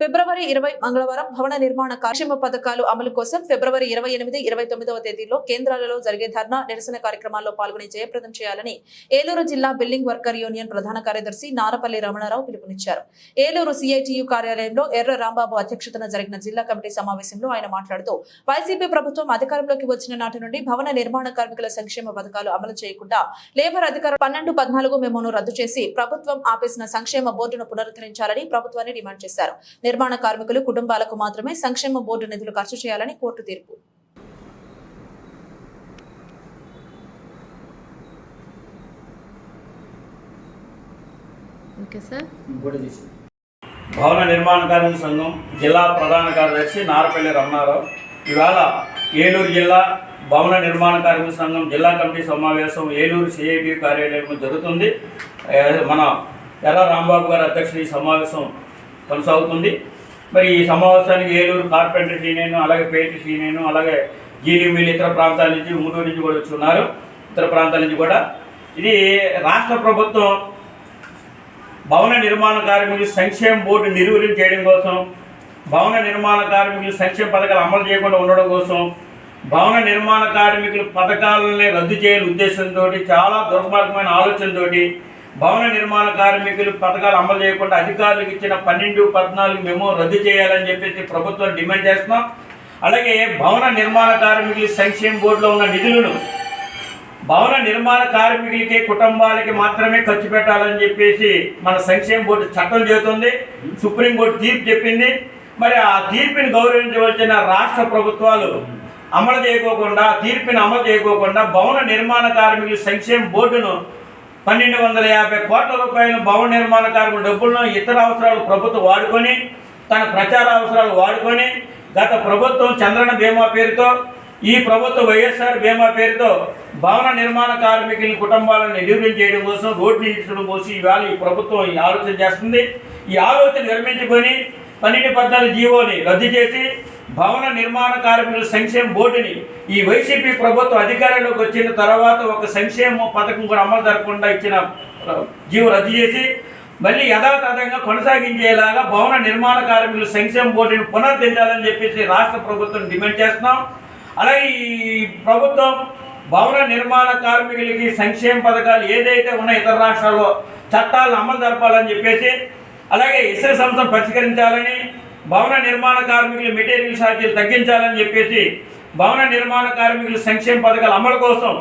మంగళవారం భవన నిర్మాణ కార్యక్రమ పథకాలు అమలు కోసం ఫిబ్రవరి ఇరవై ఎనిమిది ఇరవై తొమ్మిదవ తేదీలో కేంద్రాలలో జరిగే ధర్నా నిరసన కార్యక్రమాల్లో పాల్గొని జయప్రదం చేయాలని ఏలూరు జిల్లా బిల్డింగ్ వర్కర్ యూనియన్ ప్రధాన కార్యదర్శి నారపల్లి రమణారావు పిలుపునిచ్చారు. ఏలూరు సిఐటియు కార్యాలయంలో ఎర్ర రాంబాబు అధ్యక్షతన జరిగిన జిల్లా కమిటీ సమావేశంలో ఆయన మాట్లాడుతూ వైసీపీ ప్రభుత్వం అధికారంలోకి వచ్చిన నాటి నుండి భవన నిర్మాణ కార్మికుల సంక్షేమ పథకాలు అమలు చేయకుండా లేబర్ అధికారులు పన్నెండు పద్నాలుగు మెమోను రద్దు చేసి ప్రభుత్వం ఆపేసిన సంక్షేమ బోర్డును పునరుద్ధరించాలని ప్రభుత్వాన్ని డిమాండ్ చేశారు. నిర్మాణ కార్మికులు కుటుంబాలకు మాత్రమే సంక్షేమ బోర్డు నిధులు ఖర్చు చేయాలని కోర్టు తీర్పు. భవన నిర్మాణ కార్మిక సంఘం జిల్లా ప్రధాన కార్యదర్శి నారపల్లి రమణారావు. ఇవాళ ఏలూరు జిల్లా భవన నిర్మాణ కార్మిక సంఘం జిల్లా కమిటీ సమావేశం ఏలూరు సిఐటి కార్యాలయంలో జరుగుతుంది. మన ఎర్ర రాంబాబు గారి అధ్యక్షుడు ఈ సమావేశం కొనసాగుతుంది. మరి ఈ సమావేశానికి ఏలూరు కార్పెంటర్ యూనియన్ అలాగే పేట యూనియన్ అలాగే జీలిమిల్ ఇతర ప్రాంతాల నుంచి ముటూరు నుంచి కూడా వచ్చి ఉన్నారు ఇతర ప్రాంతాల నుంచి కూడా. ఇది రాష్ట్ర ప్రభుత్వం భవన నిర్మాణ కార్మికులు సంక్షేమ బోర్డు నిర్వీర్యం చేయడం కోసం భవన నిర్మాణ కార్మికులు సంక్షేమ పథకాలు అమలు చేయకుండా ఉండడం కోసం భవన నిర్మాణ కార్మికుల పథకాలని రద్దు చేయని ఉద్దేశంతో చాలా దుర్మార్గమైన ఆలోచనతో భవన నిర్మాణ కార్మికులు పథకాలు అమలు చేయకుండా అధికారులకు ఇచ్చిన పన్నెండు పద్నాలుగు మేము రద్దు చేయాలని చెప్పేసి ప్రభుత్వం డిమాండ్ చేస్తున్నాం. అలాగే భవన నిర్మాణ కార్మికుల సంక్షేమ బోర్డులో ఉన్న నిధులను భవన నిర్మాణ కార్మికులకి కుటుంబాలకి మాత్రమే ఖర్చు పెట్టాలని చెప్పేసి మన సంక్షేమ బోర్డు చట్టం చెబుతుంది. సుప్రీంకోర్టు తీర్పు చెప్పింది. మరి ఆ తీర్పుని గౌరవించవలసిన రాష్ట్ర ప్రభుత్వాలు అమలు చేయకోకుండా తీర్పుని అమలు చేయకోకుండా భవన నిర్మాణ కార్మికుల సంక్షేమ బోర్డును పన్నెండు వందల యాభై కోట్ల రూపాయల భవన నిర్మాణ కార్మికుల డబ్బులను ఇతర అవసరాలు ప్రభుత్వం వాడుకొని తన ప్రచార అవసరాలు వాడుకొని గత ప్రభుత్వం చంద్రన బీమా పేరుతో ఈ ప్రభుత్వం వైఎస్ఆర్ బీమా పేరుతో భవన నిర్మాణ కార్మికుల కుటుంబాలను నిర్వీర్యం చేయడం కోసం రోడ్లు నిర్మించడం కోసం ఇవాళ ఈ ప్రభుత్వం ఈ ఆలోచన చేస్తుంది. ఈ ఆలోచన నిర్మించుకొని పన్నెండు పద్నాలుగు జీవోని రద్దు చేసి భవన నిర్మాణ కార్మికుల సంక్షేమ బోర్డుని ఈ వైసీపీ ప్రభుత్వం అధికారంలోకి వచ్చిన తర్వాత ఒక సంక్షేమ పథకం కూడా అమలు జరగకుండా ఇచ్చిన జీవో రద్దు చేసి మళ్ళీ యథాతథంగా కొనసాగించేలాగా భవన నిర్మాణ కార్మికుల సంక్షేమ బోర్డుని పునరుద్ధరించాలని చెప్పేసి రాష్ట్ర ప్రభుత్వం డిమాండ్ చేస్తున్నాం. అలాగే ఈ ప్రభుత్వం భవన నిర్మాణ కార్మికులకి సంక్షేమ పథకాలు ఏదైతే ఉన్నాయో ఇతర రాష్ట్రాల్లో చట్టాలను అమలు జరపాలని చెప్పేసి అలాగే ఇసుక సంస్థను పరిష్కరించాలని భవన నిర్మాణ కార్మికుల మెటీరియల్ ఛార్జీలు తగ్గించాలని చెప్పేసి భవన నిర్మాణ కార్మికుల సంక్షేమ పథకాల అమలు కోసం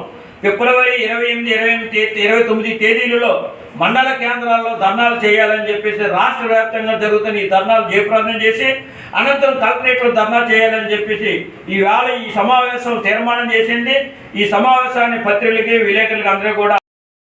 ఫిబ్రవరి ఇరవై ఎనిమిది ఇరవై ఎనిమిది తే- ఇరవై తొమ్మిది తేదీలలో మండల కేంద్రాల్లో ధర్నాలు చేయాలని చెప్పేసి రాష్ట్ర వ్యాప్తంగా జరుగుతున్న ఈ ధర్నాలు జయప్రదం చేసి అనంతరం కలెక్టరేట్లో ధర్నా చేయాలని చెప్పేసి ఈవేళ ఈ సమావేశం తీర్మానం చేసింది. ఈ సమావేశాన్ని పత్రికలకి విలేకరులకి అందరూ కూడా